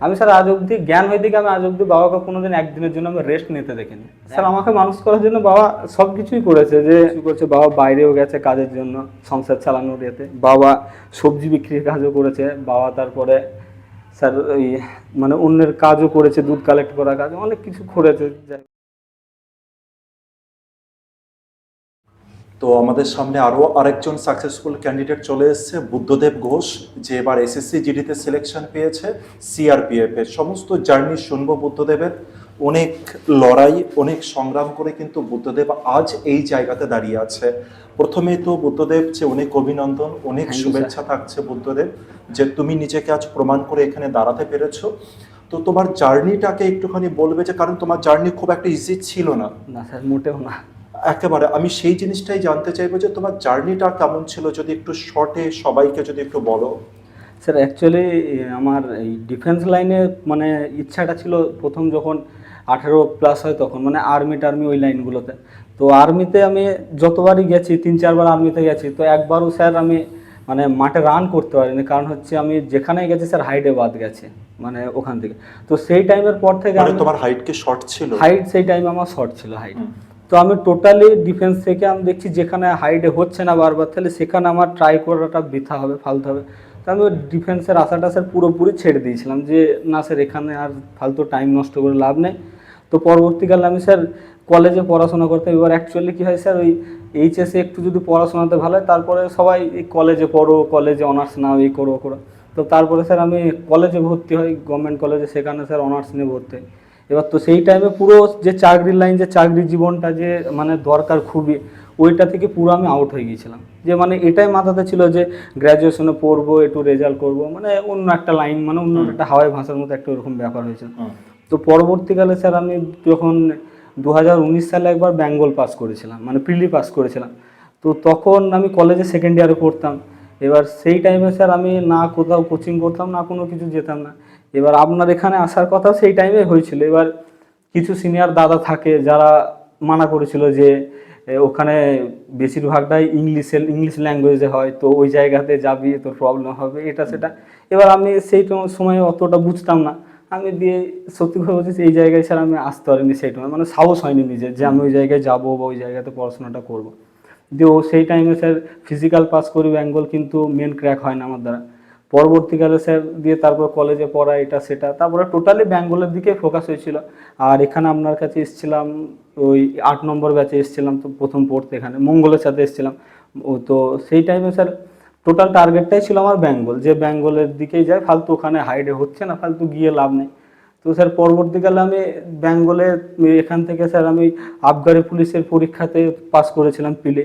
আমি স্যার আজ অবধি জ্ঞান হয়ে দিকে আমি আজ অব্দি বাবাকে কোনোদিন একদিনের জন্য আমি রেস্ট নিতে দেখিনি। স্যার আমাকে মানুষ করার জন্য বাবা সব কিছুই করেছে যে কি করছে বাবা বাইরেও গেছে কাজের জন্য সংসার চালানোর ইয়েতে। বাবা সবজি বিক্রির কাজও করেছে বাবা তারপরে স্যার ওই মানে অন্যের কাজও করেছে দুধ কালেক্ট করার কাজ অনেক কিছু করেছে। তো আমাদের সামনে আরও আরেকজন সাকসেসফুল ক্যান্ডিডেট চলে এসেছে বুদ্ধদেব ঘোষ যে এবার এসএসসি জিডিতে সিলেকশন পেয়েছে সিআরপিএফ এর। সমস্ত জার্নি শুনব বুদ্ধদেবের। অনেক লড়াই অনেক সংগ্রাম করে কিন্তু বুদ্ধদেব আজ এই জায়গাতে দাঁড়িয়ে আছে। প্রথমে তো বুদ্ধদেব যে অনেক অভিনন্দন অনেক শুভেচ্ছা থাকছে বুদ্ধদেব যে তুমি নিজেকে আজ প্রমাণ করে এখানে দাঁড়াতে পেরেছ। তো তোমার জার্নিটাকে একটুখানি বলবে যে কারণ তোমার জার্নি খুব একটা ইজি ছিল না। না স্যার মোটেও না। একেবারে আমি সেই জিনিসটাই জানতে চাইব যে তোমার জার্নিটা কেমন ছিল? যদি একটু শর্টে সবাইকে যদি একটু বলো। স্যার অ্যাকচুয়ালি আমার এই ডিফেন্স লাইনে মানে ইচ্ছাটা ছিল প্রথম যখন আঠেরো প্লাস হয় তখন মানে আর্মি টার্মি ওই লাইনগুলোতে তো আর্মিতে আমি যতবারই গেছি তিন চারবার আর্মিতে গেছি তো একবারও স্যার আমি মানে মাঠে রান করতে পারিনি। কারণ হচ্ছে আমি যেখানে গেছি স্যার হাইডে বাদ গেছে মানে ওখান থেকে। তো সেই টাইমের পর থেকে মানে আমি তোমার হাইট কি শর্ট ছিল? হাইট সেই টাইমে আমার শর্ট ছিল হাইট। তো আমি টোটালি ডিফেন্স থেকে আমি দেখছি যেখানে হাইডে হচ্ছে না বারবার, তাহলে সেখানে আমার ট্রাই করাটা বৃথা হবে, ফালতু হবে। তো আমি ডিফেন্সের আশাটা স্যার পুরোপুরি ছেড়ে দিয়েছিলাম যে, না স্যার এখানে আর ফালতু টাইম নষ্ট করে লাভ নেই। তো পরবর্তীকালে আমি স্যার কলেজে পড়াশোনা করতাম। এবার অ্যাকচুয়ালি কী হয় স্যার ওই এইচএসে একটু যদি পড়াশোনাতে ভালো হয়, তারপরে সবাই এই কলেজে পড়ো কলেজে অনার্স নাও, এই করো করো। তো তারপরে স্যার আমি কলেজে ভর্তি হই গভর্নমেন্ট কলেজে সেখানে স্যার অনার্স নিয়ে ভর্তি হই। এবার তো সেই টাইমে পুরো যে চাকরির লাইন যে চাকরির জীবনটা যে মানে দরকার খুবই ওইটা থেকে পুরো আমি আউট হয়ে গিয়েছিলাম। যে মানে এটাই মাথাতে ছিল যে গ্র্যাজুয়েশনে পড়ব একটু রেজাল্ট করব মানে অন্য একটা লাইন মানে অন্য একটা হাওয়াই ভাষার মতো একটা ওরকম ব্যাপার হয়েছিল তো পরবর্তীকালে স্যার আমি যখন দু হাজার উনিশ সালে একবার বেঙ্গল পাস করেছিলাম মানে প্রিলি পাস করেছিলাম তো তখন আমি কলেজে সেকেন্ড ইয়ারে পড়তাম। এবার সেই টাইমে স্যার আমি না কোথাও কোচিং করতাম না কোনো কিছু যেতাম না। এবার আপনার এখানে আসার কথা সেই টাইমে হয়েছিল। এবার কিছু সিনিয়র দাদা থাকে যারা মানা করেছিল যে ওখানে বেশিরভাগটাই ইংলিশে ইংলিশ ল্যাঙ্গুয়েজে হয় তো ওই জায়গাতে যাবি তোর প্রবলেম হবে এটা সেটা। এবার আমি সেই সময় অতটা বুঝতাম না। আমি দিয়ে সত্যি করে বলছি এই জায়গায় স্যার আমি আসতে পারিনি সেই সময় মানে সাহস হয়নি নিজের যে আমি ওই জায়গায় যাব বা ওই জায়গাতে পড়াশোনাটা করব। দিয়ে ও সেই টাইমে স্যার ফিজিক্যাল পাস করি বেঙ্গল কিন্তু মেন ক্র্যাক হয় না আমার দ্বারা। পরবর্তীকালে স্যার দিয়ে তারপর কলেজে পড়া, এটা, সেটা, তারপরে টোটালি বেঙ্গলের দিকে ফোকাস হয়েছিল। আর এখানে আপনার কাছে এসেছিলাম, ওই আট নম্বর ব্যাচে এসেছিলাম তো প্রথম পড়তে এখানে, মঙ্গলের সাথে এসেছিলাম। তো সেই টাইমে স্যার টোটাল টার্গেটটাই ছিল আমার বেঙ্গল যে বেঙ্গলের দিকেই যায়, ফালতু ওখানে হাইডে হচ্ছে না, ফালতু গিয়ে লাভ নেই। তো স্যার পরবর্তীকালে আমি বেঙ্গলে এখান থেকে স্যার আমি আবগারি পুলিশের পরীক্ষাতে পাস করেছিলাম পিলে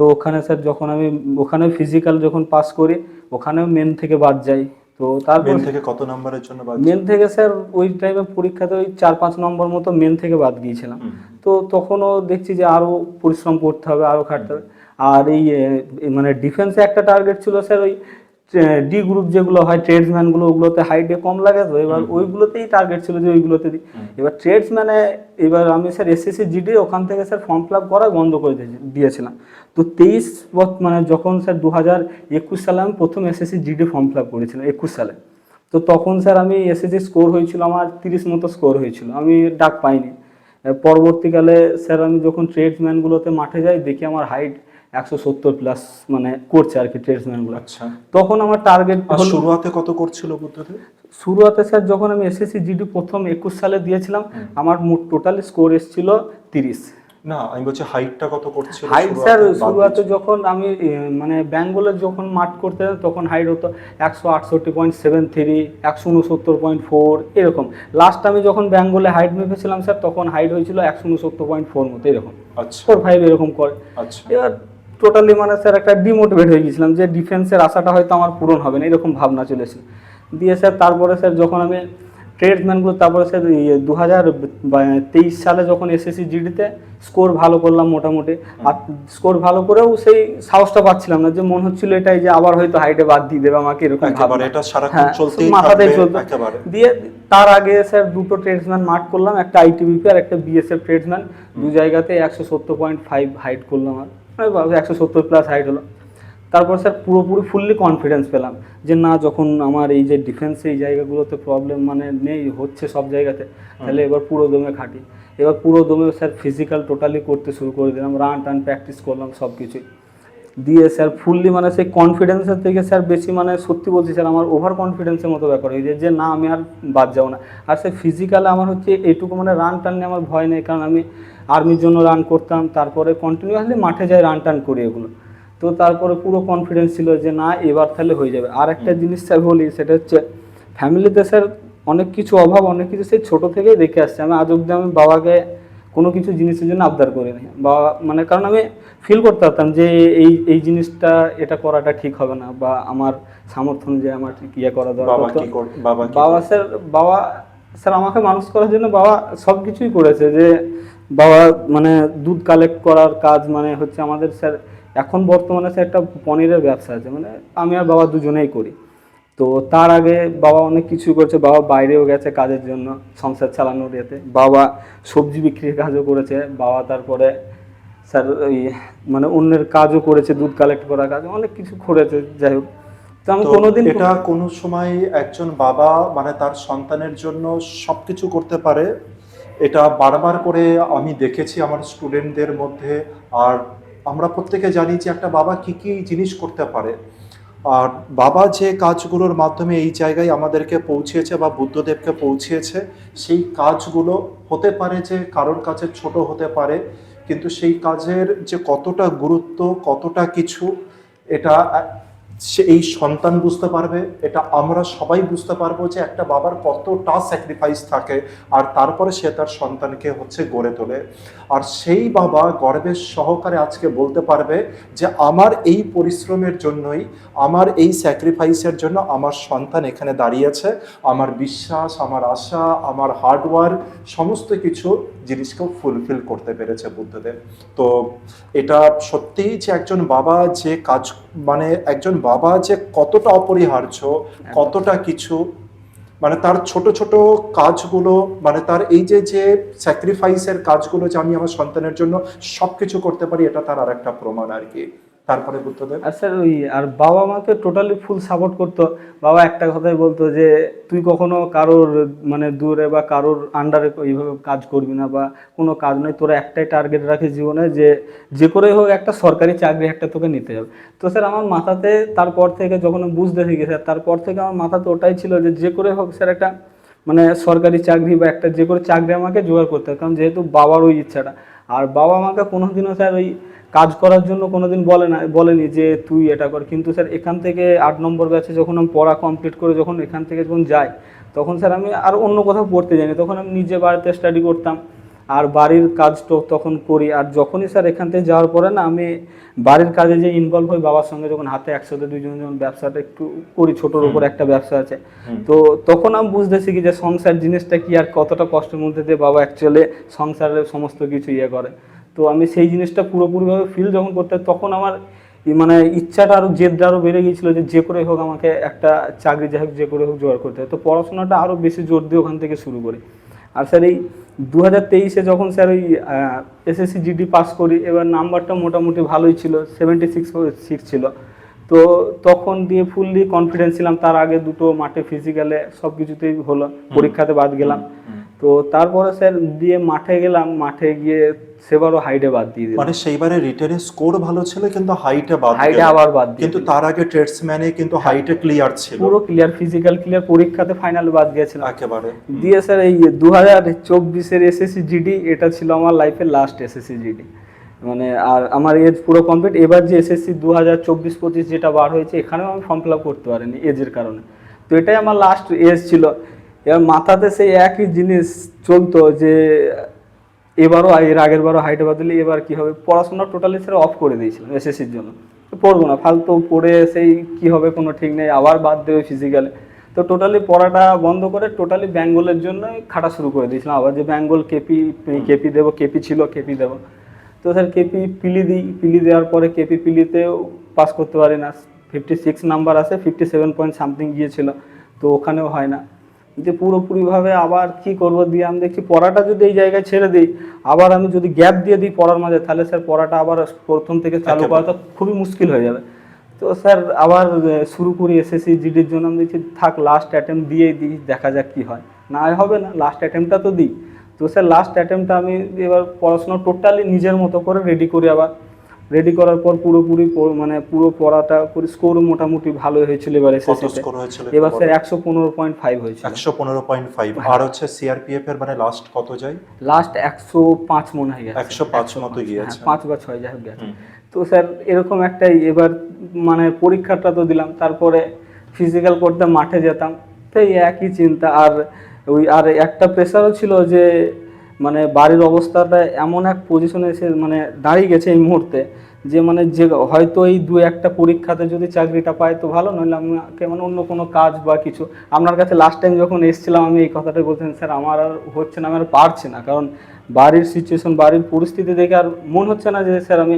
তো ওখানে স্যার যখন আমি ওখানে ফিজিক্যাল যখন পাস করি ওখানেও মেন থেকে বাদ যাই তো তারপর মেন থেকে কত নম্বরের জন্য বাদ মেন থেকে স্যার ওই টাইমে পরীক্ষাতে ওই চার পাঁচ নম্বর মতো মেন থেকে বাদ গিয়েছিলাম। তো তখনও দেখছি যে আরও পরিশ্রম করতে হবে আরও খাটতে হবে। আর এই মানে ডিফেন্সে একটা টার্গেট ছিল স্যার ওই ডি গ্রুপ যেগুলো হয় ট্রেডসম্যানগুলো ওগুলোতে হাইটে কম লাগে তো এবার ওইগুলোতেই টার্গেট ছিল যে ওইগুলোতে দিই এবার ট্রেডসম্যানে এবার আমি স্যার এসএসসি জিডি ওখান থেকে স্যার ফর্ম ফিল আপ করা বন্ধ করে দিয়ে- দিয়েছিলাম। তো তেইশ মানে যখন স্যার দু হাজার একুশ সালে আমি প্রথম SSC GD form fill up করেছিলাম একুশ সালে। তো তখন স্যার আমি এসএসসি স্কোর হয়েছিল আমার তিরিশ মতো স্কোর হয়েছিল আমি ডাক পাইনি। পরবর্তীকালে স্যার আমি যখন ট্রেডসম্যানগুলোতে মাঠে যাই দেখি আমার হাইট একশো সত্তর প্লাস মানে করছে আর কি ট্রেডসম্যানগুলো আচ্ছা। তখন আমার টার্গেট শুরুয়াতে কত করছিল বুদ্ধদেব? শুরুতে স্যার যখন আমি এসএসসি জিডি প্রথম একুশ সালে দিয়েছিলাম আমার মোট টোটাল স্কোর এসেছিল তিরিশ। না আমি বলছি হাইটটা কত করছিল হাইট স্যার দিয়েছিল। যখন আমি মানে ব্যাঙ্গলের যখন মাঠ করতে তখন হাইট হতো একশো আটষট্টি পয়েন্ট সেভেন থ্রি একশো উনসত্তর পয়েন্ট ফোর এরকম। লাস্ট আমি যখন ব্যাঙ্গলে হাইট মেপেছিলাম স্যার তখন হাইট হয়েছিল একশো উনসত্তর পয়েন্ট ফোর মতো এরকম। আচ্ছা। ফোর ফাইভ এরকম করে। আচ্ছা। এবার টোটালি মানে স্যার একটা ডিমোটিভেট হয়ে গেছিলাম যে ডিফেন্সের আশাটা হয়তো আমার পূরণ হবে না এরকম ভাবনা চলেছিল দিয়ে স্যার তারপরে স্যার যখন আমি ট্রেডসম্যানগুলো তারপরে স্যার দু হাজার তেইশ সালে যখন এসএসসি জিডিতে স্কোর ভালো করলাম মোটামুটি। আর স্কোর ভালো করেও সেই সাহসটা পাচ্ছিলাম না যে মনে হচ্ছিল এটাই যে আবার হয়তো হাইটে বাদ দিয়ে দেবে আমাকে এরকম হ্যাঁ, মাথাতেই চলতো। দিয়ে তার আগে স্যার দুটো ট্রেডসম্যান মার্ক করলাম একটা আইটিবিপি আর একটা বিএসএফ ট্রেডসম্যান দু জায়গাতে একশো সত্তর পয়েন্ট ফাইভ হাইট করলাম আর। একশো সত্তর প্লাস হাইট হলো। তারপর স্যার পুরোপুরি ফুললি কনফিডেন্স পেলাম যে না, যখন আমার এই যে ডিফেন্সে এই জায়গাগুলোতে প্রবলেম মানে নেই, হচ্ছে সব জায়গাতে, তাহলে এবার পুরো দমে খাটি। এবার পুরো দমে স্যার ফিজিক্যাল টোটালি করতে শুরু করে দিলাম রান টান প্র্যাকটিস করলাম সব কিছুই। দিয়ে স্যার ফুললি মানে সেই কনফিডেন্সের থেকে স্যার বেশি মানে সত্যি বলছি স্যার আমার ওভার কনফিডেন্সের মতো ব্যাপার হয়ে যায় যে না, আমি আর বাদ যাব না। আর স্যার ফিজিক্যালে আমার হচ্ছে এইটুকু মানে রান টান নিয়ে আমার ভয় নেই, কারণ আমি আর্মির জন্য রান করতাম তারপরে কন্টিনিউয়াসলি মাঠে যাই রান টান করি এগুলো। তো তারপরে পুরো কনফিডেন্স ছিল যে না এবার তাহলে হয়ে যাবে। আর একটা জিনিস স্যার বলি সেটা হচ্ছে ফ্যামিলিতে স্যার অনেক কিছু অভাব অনেক কিছু সেই ছোটো থেকেই দেখে আসছে। আমি আজ অব্দি আমি বাবাকে কোনো কিছু জিনিসের জন্য আবদার করিনি। বাবা মানে কারণ আমি ফিল করতে পারতাম যে এই এই জিনিসটা এটা করাটা ঠিক হবে না বা আমার সামর্থ্য অনুযায়ী আমার ঠিক ইয়ে করা দরকার। বাবা স্যার বাবা স্যার আমাকে মানুষ করার জন্য বাবা সব কিছুই করেছে যে বাবা মানে দুধ কালেক্ট করার কাজ মানে হচ্ছে আমাদের স্যার এখন বর্তমানে স্যার একটা পনিরের ব্যবসা আছে মানে আমি আর বাবা দুজনেই করি। তো তার আগে বাবা অনেক কিছু করেছে বাবা বাইরেও গেছে কাজের জন্য সংসার চালানোর ইয়েতে। বাবা সবজি বিক্রির কাজও করেছে বাবা তারপরে স্যার ওই মানে অন্যের কাজও করেছে দুধ কালেক্ট করার কাজ অনেক কিছু করেছে যাই হোক। তো আমি কোনোদিন এটা কোনো সময় একজন বাবা মানে তার সন্তানের জন্য সবকিছু করতে পারে? এটা বারবার করে আমি দেখেছি আমার স্টুডেন্টদের মধ্যে। আর আমরা প্রত্যেকে জানি যে একটা বাবা কি কি জিনিস করতে পারে। আর বাবা যে কাজগুলোর মাধ্যমে এই জায়গায় আমাদেরকে পৌঁছেছে বা বুদ্ধদেবকে পৌঁছিয়েছে সেই কাজগুলো হতে পারে যে কারোর কাছে ছোট হতে পারে, কিন্তু সেই কাজের যে কতটা গুরুত্ব, কতটা কিছু, এটা সে এই সন্তান বুঝতে পারবে, এটা আমরা সবাই বুঝতে পারব যে একটা বাবার কতটা স্যাক্রিফাইস থাকে আর তারপরে সে তার সন্তানকে হচ্ছে গড়ে তোলে। আর সেই বাবা গর্বের সহকারে আজকে বলতে পারবে যে আমার এই পরিশ্রমের জন্যই, আমার এই স্যাক্রিফাইসের জন্য আমার সন্তান এখানে দাঁড়িয়েছে। আমার বিশ্বাস, আমার আশা, আমার হার্ডওয়ার্ক সমস্ত কিছু জিনিসকেও ফুলফিল করতে পেরেছে বুদ্ধদেব। তো এটা সত্যিই যে একজন বাবা যে কাজ মানে একজন বাবা যে কতটা অপরিহার্য কতটা কিছু মানে তার ছোট ছোট কাজগুলো মানে তার এই যে যে স্যাক্রিফাইসের কাজগুলো যে আমি আমার সন্তানের জন্য সব কিছু করতে পারি এটা তার আর একটা প্রমাণ আর কি। তারপরে বুদ্ধদেব আর স্যার ওই, আর বাবা মাকে টোটালি ফুল সাপোর্ট করতো। বাবা একটা কথাই বলতো যে, তুই কখনো কারোর মানে দূরে বা কারোর আন্ডারে এইভাবে কাজ করবি না বা কোনো কাজ নয় তোরা একটাই টার্গেট রাখিস জীবনে যে যে করে হোক একটা সরকারি চাকরি একটা তোকে নিতে হবে। তো স্যার আমার মাথাতে তারপর থেকে যখন বুঝতে শিখি স্যার, তারপর থেকে আমার মাথাতে ওটাই ছিল যে যে করে হোক স্যার একটা মানে সরকারি চাকরি বা একটা যে করে চাকরি আমাকে জোগাড় করতে হবে। কারণ যেহেতু বাবার ওই ইচ্ছাটা। আর বাবা আমাকে কোনোদিনও স্যার ওই কাজ করার জন্য কোনোদিন বলে না বলেনি যে তুই এটা কর। কিন্তু স্যার এখান থেকে আট নম্বর ব্যাচে যখন আমি পড়া কমপ্লিট করে যখন এখান থেকে যখন যাই তখন স্যার আমি আর অন্য কোথাও পড়তে যাইনি। তখন আমি নিজে বাড়িতে স্টাডি করতাম আর বাড়ির কাজ তো তখন করি। আর যখনই স্যার এখান থেকে যাওয়ার পরে না আমি বাড়ির কাজে যে ইনভলভ হই বাবার সঙ্গে যখন হাতে একসাথে দুইজন যখন ব্যবসাটা একটু করি ছোটোর উপর একটা ব্যবসা আছে তো তখন আমি বুঝতেছি কি যে সংসার জিনিসটা কি আর কতটা কষ্টের মধ্যে দিয়ে বাবা অ্যাকচুয়ালি সংসারের সমস্ত কিছু ইয়ে করে। তো আমি সেই জিনিসটা পুরোপুরিভাবে ফিল যখন করতে তখন আমার মানে ইচ্ছাটা আরও জেদটা আরও বেড়ে গিয়েছিল যে যে করে হোক আমাকে একটা চাকরি যাই হোক যে করে হোক জোগাড় করতে হবে তো পড়াশোনাটা আরও বেশি জোর দিয়ে ওখান থেকে শুরু করি। আর স্যার এই দু হাজার তেইশে যখন স্যার ওই এসএসসি জিডি পাস করি এবার নাম্বারটা মোটামুটি ভালোই ছিল সেভেন্টি সিক্স সিক্স ছিল। তো তখন দিয়ে ফুললি কনফিডেন্স ছিলাম তার আগে দুটো মাঠে ফিজিক্যালে সব কিছুতেই হলো পরীক্ষাতে বাদ গেলাম। তো তারপরে স্যার দিয়ে মাঠে গেলাম মাঠে গিয়ে সেবারও হাইটে বাদ দিয়ে দিলাম। মানে সেইবারে রিটার্নে স্কোর ভালো ছিল কিন্তু হাইটে বাদ হাইটে আবার বাদ দিয়ে কিন্তু তার আগে ট্রেডসম্যানে কিন্তু হাইটে ক্লিয়ার ছিল। পুরো ক্লিয়ার ফিজিক্যাল ক্লিয়ার পরীক্ষাতে ফাইনাল বাদ গিয়েছিলাম। একেবারে। দিয়ে স্যার এই দু হাজার চব্বিশের এসএসসি জিডি এটা ছিল আমার লাইফের লাস্ট এসএসসি জিডি মানে আর আমার এজ পুরো কমপ্লিট এবার যে এসএসসি দু হাজার চব্বিশ পঁচিশ যেটা বার হয়েছে এখানেও আমি ফর্ম ফিল আপ করতে পারিনি এজের কারণে। তো এটাই আমার লাস্ট এজ ছিল। এবার মাথাতে সেই একই জিনিস চলতো যে, এবারও এর আগের বারও হাইটে বাদলে এবার কি হবে? পড়াশোনা টোটালি স্যার অফ করে দিয়েছিলাম এসএসসির জন্য। পড়ব না, ফালতু পড়ে সেই কি হবে কোনো ঠিক নেই, আবার বাদ দেবে ফিজিক্যালে তো টোটালি পড়াটা বন্ধ করে টোটালি বেঙ্গলের জন্য খাটা শুরু করে দিয়েছিলাম। আবার যে বেঙ্গল কেপি কেপি দেবো কেপি ছিল কেপি দেবো। তো স্যার কেপি পিলি দিই, পিলি দেওয়ার পরে কেপি পিলিতেও পাস করতে পারি না। ফিফটি সিক্স নাম্বার আছে ফিফটি সেভেন পয়েন্ট সামথিং গিয়েছিল, তো ওখানেও হয় না। যে পুরোপুরিভাবে আবার কি করব দিয়ে আমি দেখছি পড়াটা যদি এই জায়গায় ছেড়ে দিই আবার আমি যদি গ্যাপ দিয়ে দিই পড়ার মাঝে তাহলে স্যার পড়াটা আবার প্রথম থেকে চালু একেবারে। করা তো খুবই মুশকিল হয়ে যাবে। তো স্যার আবার শুরু করি এসএসসি জিডির জন্য আমি দেখছি থাক লাস্ট অ্যাটেম্প দিয়েই দিই দেখা যাক কী হয়। না হবে না লাস্ট অ্যাটেম্পটা তো দিই। তো স্যার লাস্ট অ্যাটেম্পটা আমি এবার পড়াশোনা টোটালি নিজের মতো করে রেডি করি আবার। রেডি করার পর পুরোপুরি মানে পুরো পড়াটা পুরো স্কোর মোটামুটি ভালো হয়েছিল এবার এসএসসিতে স্কোর হয়েছিল এবার? স্যার একশো পনেরো পয়েন্ট ফাইভ হয়েছিল। একশো পনেরো পয়েন্ট ফাইভ আর হচ্ছে সিআরপিএফ এর মানে লাস্ট কত যায়? লাস্ট একশো পাঁচ মনে হয় গেছে। 105 মতো গিয়েছে। হ্যাঁ, পাঁচ বা ছয় যাই হোক গেছে। তো স্যার এরকম একটাই এবার মানে পরীক্ষাটা তো দিলাম তারপরে ফিজিক্যাল করতে মাঠে যেতাম। তো এই একই চিন্তা আর ওই আর একটা প্রেশারও ছিল যে মানে বাড়ির অবস্থাটা এমন এক পজিশনে এসে মানে দাঁড়িয়ে গেছে এই মুহূর্তে যে মানে যে হয়তো এই দু একটা পরীক্ষাতে যদি চাকরিটা পায় তো ভালো, নইলে আমাকে মানে অন্য কোনো কাজ বা কিছু। আপনার কাছে লাস্ট টাইম যখন এসেছিলাম আমি এই কথাটা বলছেন স্যার, আমার আর হচ্ছে না, আমি আর পারছি না। কারণ বাড়ির সিচুয়েশন বাড়ির পরিস্থিতি দেখে আর মন হচ্ছে না যে, স্যার, আমি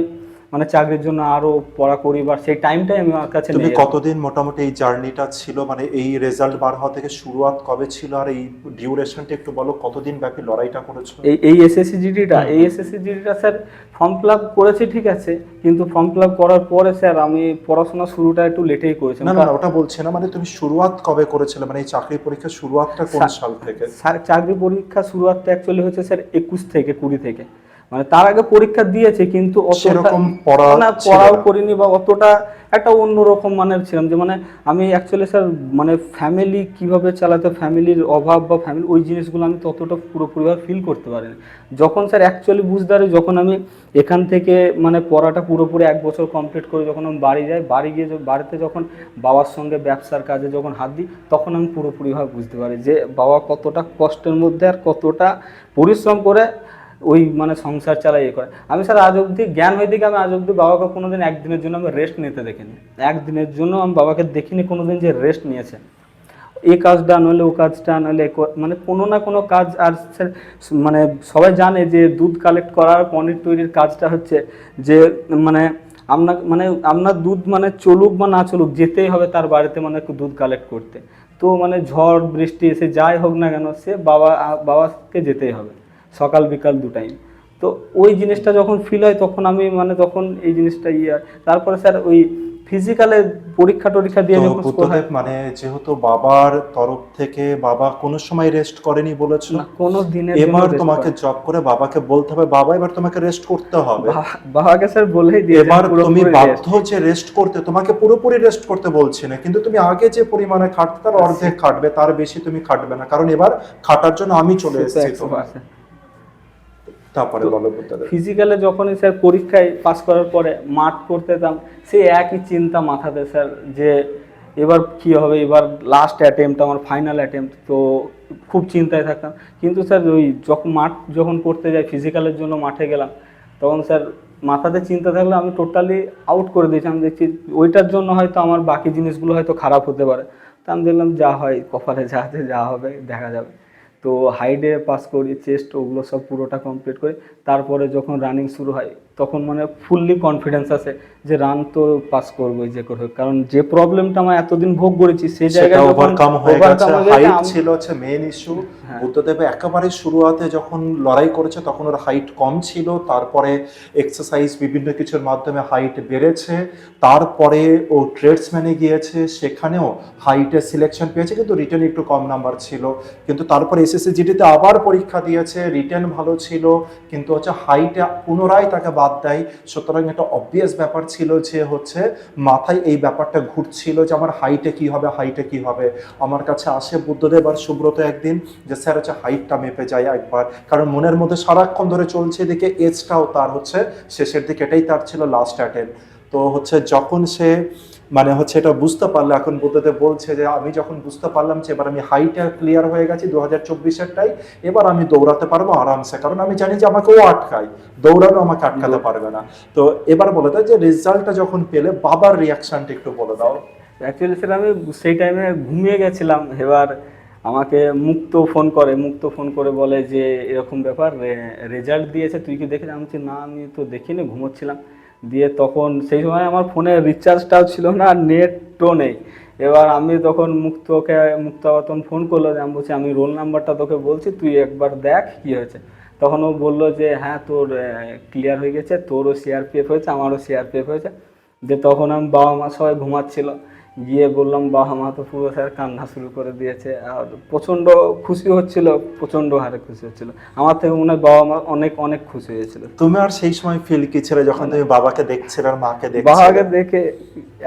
মানে চাকরির জন্য আরও পড়া করি বা সেই টাইমটাই আমি আমার কাছে তুমি কতদিন মোটামুটি এই জার্নিটা ছিল? মানে এই রেজাল্ট বার হওয়া থেকে শুরুয়াত কবে ছিল? আর এই ডিউরেশনটা একটু বলো কতদিন ব্যাপী লড়াইটা করেছ? এই এই এসএসসি জিডিটা এই এসএসসি জিডিটা স্যার ফর্ম ফিল করেছি ঠিক আছে কিন্তু ফর্ম ফিল করার পরে স্যার আমি পড়াশোনা শুরুটা একটু লেটেই করেছিলাম। না না ওটা বলছে না মানে তুমি শুরুয়াত কবে করেছিলে? মানে এই চাকরি পরীক্ষার শুরুয়াতটা কোন সাল থেকে? স্যার চাকরি পরীক্ষা শুরুয়াতটা অ্যাকচুয়ালি হচ্ছে স্যার একুশ থেকে কুড়ি থেকে। মানে তার আগে পরীক্ষা দিয়েছে কিন্তু সেরকম পড়াও করিনি বা অতটা একটা অন্যরকম মানের ছিলাম যে মানে আমি অ্যাকচুয়ালি স্যার মানে ফ্যামিলি কীভাবে চালাতে ফ্যামিলির অভাব বা ফ্যামিলি ওই জিনিসগুলো আমি ততটা পুরোপুরিভাবে ফিল করতে পারিনি। যখন স্যার অ্যাকচুয়ালি বুঝতে পারি যখন আমি এখান থেকে মানে পড়াটা পুরোপুরি এক বছর কমপ্লিট করে যখন আমি বাড়ি যাই বাড়ি গিয়ে বাড়িতে যখন বাবার সঙ্গে ব্যবসার কাজে যখন হাত দিই তখন আমি পুরোপুরিভাবে বুঝতে পারি যে বাবা কতটা কষ্টের মধ্যে আর কতটা পরিশ্রম করে ওই মানে সংসার চালাই এ করে। আমি স্যার আজ অবধি জ্ঞান হয়ে দিকে আমি আজ অবধি বাবাকে কোনোদিন একদিনের জন্য আমি রেস্ট নিতে দেখিনি। একদিনের জন্য আমি বাবাকে দেখিনি, কোনোদিন যে রেস্ট নিয়েছে। এই কাজটা নইলে ও কাজটা ক- মানে কোনো না কোনো কাজ আর স্যার মানে সবাই জানে যে দুধ কালেক্ট করার, পনির তৈরির কাজটা হচ্ছে যে মানে আপনার মানে আপনার দুধ মানে চলুক বা না চলুক, যেতেই হবে তার বাড়িতে মানে দুধ কালেক্ট করতে। তো মানে ঝড়, বৃষ্টি এসে যাই হোক না কেন, সে বাবা, বাবাকে যেতেই হবে। সকাল বিকাল দু টাইম তো ওই জিনিসটা যখন ফিল হয় তখন আমি মানে তখন এই জিনিসটা ইয়ে হয়। তারপরে স্যার ওই ফিজিক্যালে পরীক্ষা টরীক্ষা দিয়ে যখন মানে যেহেতু বাবার তরফ থেকে বাবা কোনো সময় রেস্ট করেনি বলেছ না কোনো দিনের এবার তোমাকে জব করে বাবাকে বলতে হবে বাবা এবার তোমাকে রেস্ট করতে হবে। বাবাকে স্যার বলেই দিয়ে এবার তুমি বাধ্য যে রেস্ট করতে তোমাকে পুরোপুরি রেস্ট করতে বলছি না কিন্তু তুমি আগে যে পরিমাণে খাটতে তার অর্ধেক খাটবে তার বেশি তুমি খাটবে না। কারণ এবার খাটার জন্য আমি চলে এসেছি তোমার। তারপরে বুদ্ধদেব ফিজিক্যালে যখনই স্যার পরীক্ষায় পাস করার পরে মাঠ করতে যেতাম সে একই চিন্তা মাথাতে স্যার যে এবার কি হবে এবার লাস্ট অ্যাটেম্পট আমার ফাইনাল অ্যাটেম্পট তো খুব চিন্তায় থাকতাম। কিন্তু স্যার ওই যখন মাঠ যখন করতে যাই ফিজিক্যালের জন্য মাঠে গেলাম তখন স্যার মাথাতে চিন্তা থাকলে আমি টোটালি আউট করে দিয়েছি। আমি দেখছি ওইটার জন্য হয়তো আমার বাকি জিনিসগুলো হয়তো খারাপ হতে পারে। তা আমি দেখলাম যা হয় কপালে যা আছে যা হবে দেখা যাবে। তো হাইডে পাস করি চেস্ট ওগুলো সব পুরোটা কমপ্লিট করি। তারপরে যখন রানিং শুরু হয় তখন মানে ফুললি কনফিডেন্স আছে যে রান তো পাস করবোই যে করে কারণ যে প্রবলেমটা আমার এতদিন ভোগ করেছি সেই যখন ওভারকাম হয়ে গেছে। হাইট ছিল হচ্ছে মেন ইস্যু হ্যাঁ। বুদ্ধদেব একেবারে শুরুয়াতে যখন লড়াই করেছে তখন ওর হাইট কম ছিল। তারপরে এক্সারসাইজ বিভিন্ন কিছুর মাধ্যমে হাইট বেড়েছে। তারপরে ও ট্রেডসম্যানে গিয়েছে। সেখানেও হাইটে সিলেকশন পেয়েছে। কিন্তু রিটার্ন একটু কম নাম্বার ছিল। কিন্তু তারপরে এসএসসি জিডিতে আবার পরীক্ষা দিয়েছে। রিটার্ন ভালো ছিল। কিন্তু হচ্ছে হাইটে পুনরায় তাকে বাদ দেয়। সুতরাং একটা অবভিয়াস ব্যাপার ছিল যে হচ্ছে, মাথায় এই ব্যাপারটা ঘুরছিল যে আমার হাইটে কি হবে হাইটে কি হবে। আমার কাছে আসে বুদ্ধদেব আর সুব্রত একদিন যে, স্যার, হচ্ছে হাইটটা মেপে যায় একবার। কারণ মনের মধ্যে সারাক্ষণ ধরে চলছে এদিকে এজটাও তার হচ্ছে শেষের দিকে, এটাই তার ছিল লাস্ট অ্যাটেম্প তো হচ্ছে যখন সে মানে হচ্ছে এটা বুঝতে পারল এখন বুদ্ধদেব বলছে যে আমি যখন বুঝতে পারলাম যে এবার আমি হাইটা ক্লিয়ার হয়ে গেছি দু হাজার চব্বিশেরটাই এবার আমি দৌড়াতে পারব আরামসে। কারণ আমি জানি যে আমাকে ও আটকায়। দৌড়ানো আমাকে আটকাতে পারবে না। তো এবার বলে দাও যে রেজাল্টটা যখন পেলে বাবার রিয়াকশনটা একটু বলে দাও। অ্যাকচুয়ালি স্যার আমি সেই টাইমে ঘুমিয়ে গেছিলাম। এবার আমাকে মুক্ত ফোন করে মুক্ত ফোন করে বলে যে এরকম ব্যাপার রেজাল্ট দিয়েছে। তুই কি দেখেছিস? আমি না আমি তো দেখিনি ঘুমোচ্ছিলাম। দিয়ে তখন সেই সময় আমার ফোনে রিচার্জটাও ছিল না, আর নেটও নেই। এবার আমি তখন মুক্তকে মুক্ত আবার তখন ফোন করল যে, আমি বলছি, আমি রোল নাম্বারটা তোকে বলছি, তুই একবার দেখ কি হয়েছে। তখন ও বলল যে হ্যাঁ তোর ক্লিয়ার হয়ে গেছে, তোরও সিআরপিএফ হয়েছে, আমারও সিআরপিএফ হয়েছে। যে তখন আমি বাবা মা সবাই ঘুমাচ্ছিল। গিয়ে বললাম বাবা মা তো পুরো স্যার কান্না শুরু করে দিয়েছে। আর প্রচণ্ড খুশি হচ্ছিল প্রচণ্ড হারে খুশি হচ্ছিল। আমার থেকে মনে হয় বাবা মা অনেক অনেক খুশি হয়েছিল। তুমি আর সেই সময় ফিল কি ছিল যখন তুমি বাবাকে দেখছিলে আর মাকে বাবাকে দেখছিলে দেখে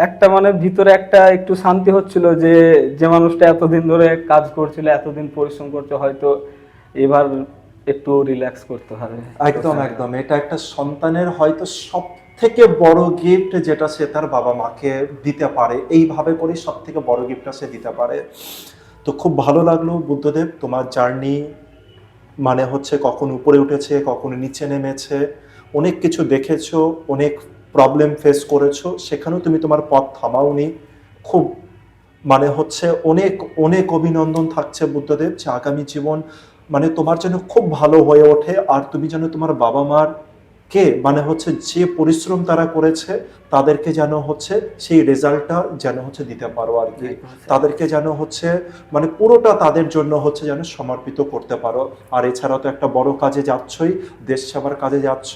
একটা মানে ভিতরে একটা একটু শান্তি হচ্ছিল যে যে মানুষটা এতদিন ধরে কাজ করছিল এতদিন পরিশ্রম করছে হয়তো এবার একটু রিল্যাক্স করতে হবে একদম একদম। এটা একটা সন্তানের হয়তো সব থেকে বড় গিফট যেটা সে তার বাবা মাকে দিতে পারে, এইভাবে করে সব থেকে বড় গিফটটা সে দিতে পারে। তো খুব ভালো লাগল বুদ্ধদেব, তোমার জার্নি মানে হচ্ছে কখন উপরে উঠেছে, কখন নিচে নেমেছে, অনেক কিছু দেখেছ, অনেক প্রবলেম ফেস করেছ, সেখানেও তুমি তোমার পথ থামাওনি। খুব মানে হচ্ছে অনেক অনেক অভিনন্দন থাকছে বুদ্ধদেব যে আগামী জীবন মানে তোমার যেন খুব ভালো হয়ে ওঠে, আর তুমি যেন তোমার বাবা মার কে? মানে হচ্ছে যে পরিশ্রম তারা করেছে তাদেরকে যেন হচ্ছে সেই রেজাল্টটা যেন হচ্ছে দিতে পারো আর কি। তাদেরকে যেন হচ্ছে মানে পুরোটা তাদের জন্য হচ্ছে যেন সমর্পিত করতে পারো। আর এছাড়া তো একটা বড় কাজে যাচ্ছই দেশ সেবার কাজে যাচ্ছ।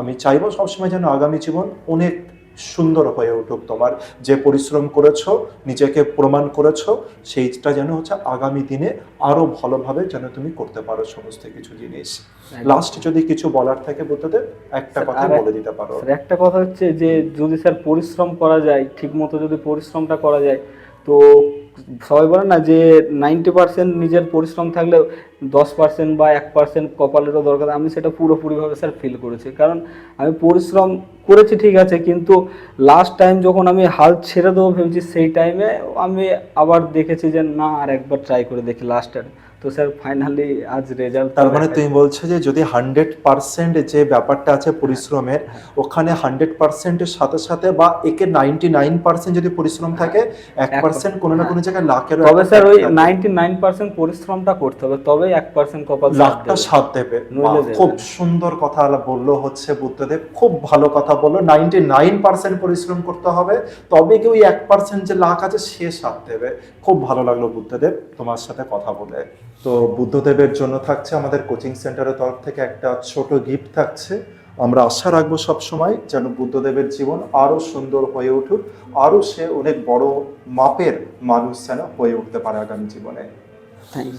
আমি চাইব সবসময় যেন আগামী জীবন অনেক সুন্দর হয়ে উঠুক তোমার। যে পরিশ্রম করেছ নিজেকে প্রমাণ করেছ সেইটা যেন হচ্ছে আগামী দিনে আরও ভালোভাবে যেন তুমি করতে পারো সমস্ত কিছু জিনিস। লাস্ট যদি কিছু বলার থাকে বুদ্ধদেব একটা কথা বলে দিতে পারো। একটা কথা হচ্ছে যে যদি স্যার পরিশ্রম করা যায় ঠিক মতো যদি পরিশ্রমটা করা যায় তো সবাই বলে না যে নাইনটি পার্সেন্ট নিজের পরিশ্রম থাকলে দশ পার্সেন্ট বা এক পার্সেন্ট কপালেরও দরকার আমি সেটা পুরোপুরিভাবে স্যার ফিল করেছি। কারণ আমি পরিশ্রম করেছি ঠিক আছে, কিন্তু লাস্ট টাইম যখন আমি হাল ছেড়ে দেবো ভেবেছি, সেই টাইমে আমি আবার দেখেছি যে না, আর একবার ট্রাই করে দেখি লাস্টের তো স্যার ফাইনালি আজ রেজাল্ট তার মানে তুমি বলছো যে যদি হান্ড্রেড পার্সেন্ট যে ব্যাপারটা আছে পরিশ্রমের ওখানে হান্ড্রেড পার্সেন্টের সাথে সাথে বা একে নাইনটি নাইন পার্সেন্ট যদি পরিশ্রম থাকে এক পার্সেন্ট কোনো না কোনো জায়গায় লাখের তবে স্যার ওই নাইনটি নাইন পার্সেন্ট পরিশ্রমটা করতে হবে তবে এক পার্সেন্ট কপাল লাখটা। সাথ দেবে। খুব সুন্দর কথা বলল হচ্ছে বুদ্ধদেব খুব ভালো কথা বলল। নাইনটি নাইন পার্সেন্ট পরিশ্রম করতে হবে তবে কি ওই এক পার্সেন্ট যে লাখ আছে সে সাথ দেবে? খুব ভালো লাগল বুদ্ধদেব তোমার সাথে কথা বলে। তো বুদ্ধদেবের জন্য থাকছে আমাদের কোচিং সেন্টারের তরফ থেকে একটা ছোট গিফট থাকছে। আমরা আশা রাখব সবসময় যেন বুদ্ধদেবের জীবন আরও সুন্দর হয়ে উঠুক আরও সে অনেক বড় মাপের মানুষ যেন হয়ে উঠতে পারে আগামী জীবনে। Thank you